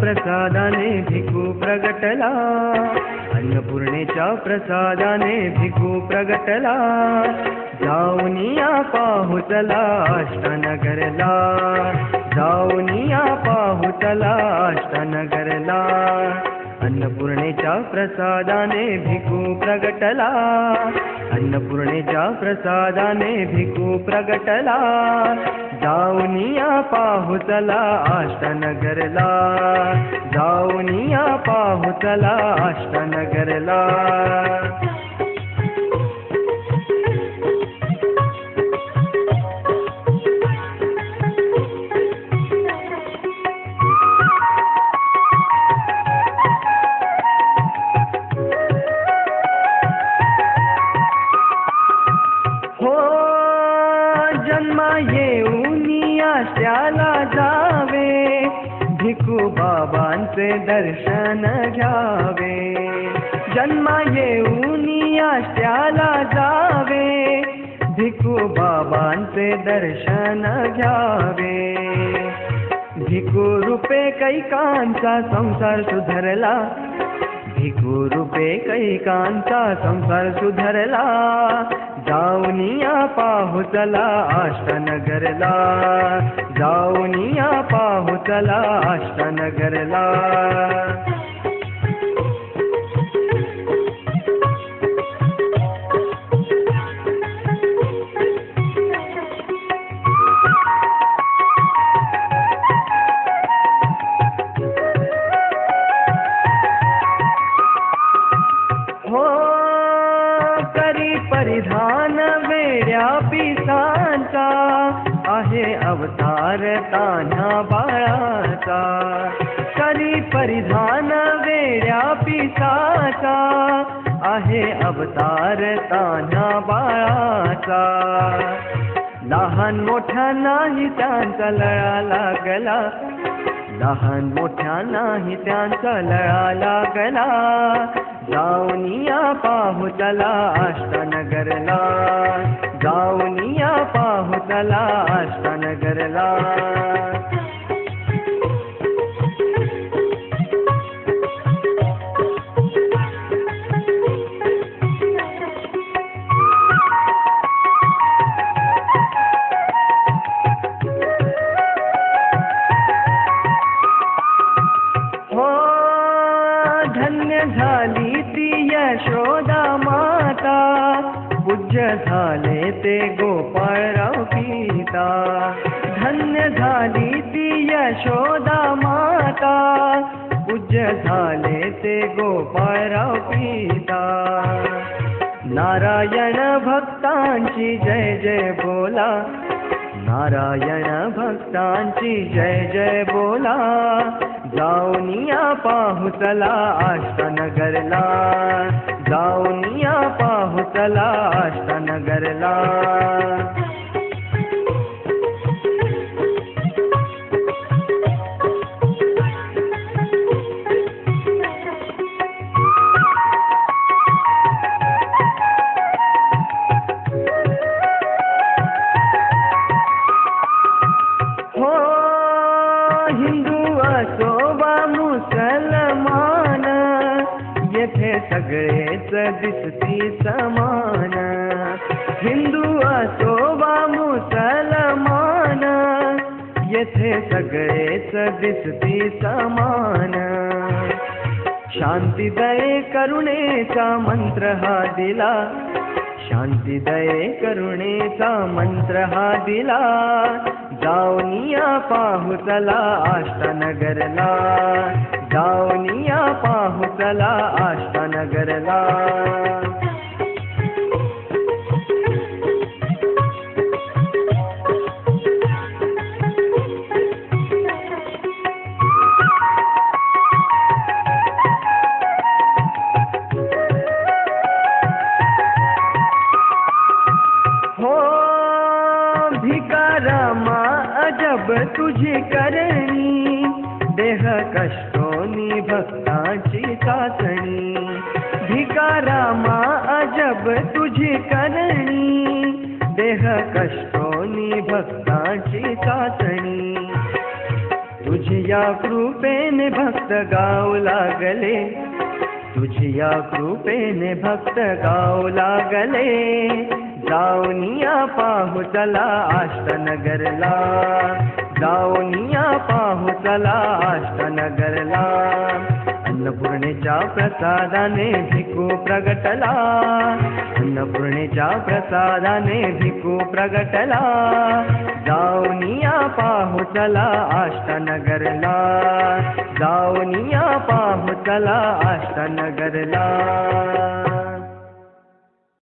प्रसादाने भिकू प्रगटला. अन्नपूर्णेच्या प्रसादाने भिकू प्रगटला. जाऊनिया पाहुतला अष्टनगरला. जाऊनिया पाहुतला अष्टनगरला. अन्नपूर्णेच्या प्रसादाने भिकू प्रगटला. अन्नपूर्णेच्या प्रसादाने भिकू प्रगटला. जाऊनिया पाहुतला अष्टनगरला जाऊनिया पाहुतला अष्टनगरला हो बाबांचे दर्शन घ्यावे जन्मा येऊनी आशाला जावे। भिकू बाबांचे दर्शन घ्यावे भिकू रूपे कैकांचा संसार सुधरला। भिकू रूपे कैकांचा संसार सुधरला। जाऊनिया पाहुतला अष्टनगरला जाऊनिया पाहुतला अष्टनगरला आहे अवतार तान्हा बाळाचा करी परिधान वेड्या पिसाचा, आहे अवतार तान्हा बाळाचा. लहान मोठ्या नाही त्यांचा लळा लागला, लहान मोठ्या नाही त्यांचा लळा लागला. जाऊनिया पाहुतला अष्टनगरला. जाऊनिया पाहुतला अष्टनगरला हो धन्य झाली ती यशोदा माता। पूज्य झाले ते गोपाळराव पिता धन्य झाली ती यशोदा माता. पूज्य झाले ते गोपाळराव पिता नारायण भक्तांची जय जय बोला. नारायण भक्तांची जय जय बोला. जाऊनिया पाहुतला अष्टनगरला. जाऊनिया पाहुतला अष्टनगरला. हो येथे सगळेच दिसती समान. हिंदू असो वा मुसलमान. येथे सगळेच दिसती समान. शांती दये करुणेचा मंत्र हा दिला. शांती दये करुणेचा मंत्र हा दिला. जाऊनिया पाहुतला अष्टनगरला जाऊनिया पाहुतला अष्टनगरला हो अजब तुझी करणी देह कष्टोनी भक्ताची चाचणी भिकारामा अजब तुझी करणी देह कष्टोनी भक्ताची चाचणी तुझ तुझिया कृपेने भक्त गाऊ लागले तुझिया कृपेने भक्त गाऊ लागले। जाऊनिया पाहू चला अष्टनगरला. जाऊनिया पाहू चला अष्टनगरला. अन्नपूर्णेच्या प्रसादाने भिकू प्रगटला. अन्नपूर्णेच्या प्रसादाने भिकू प्रगटला. जाऊनिया पाहू चला अष्टनगरला. जाऊनिया पाहू चला अष्टनगरला.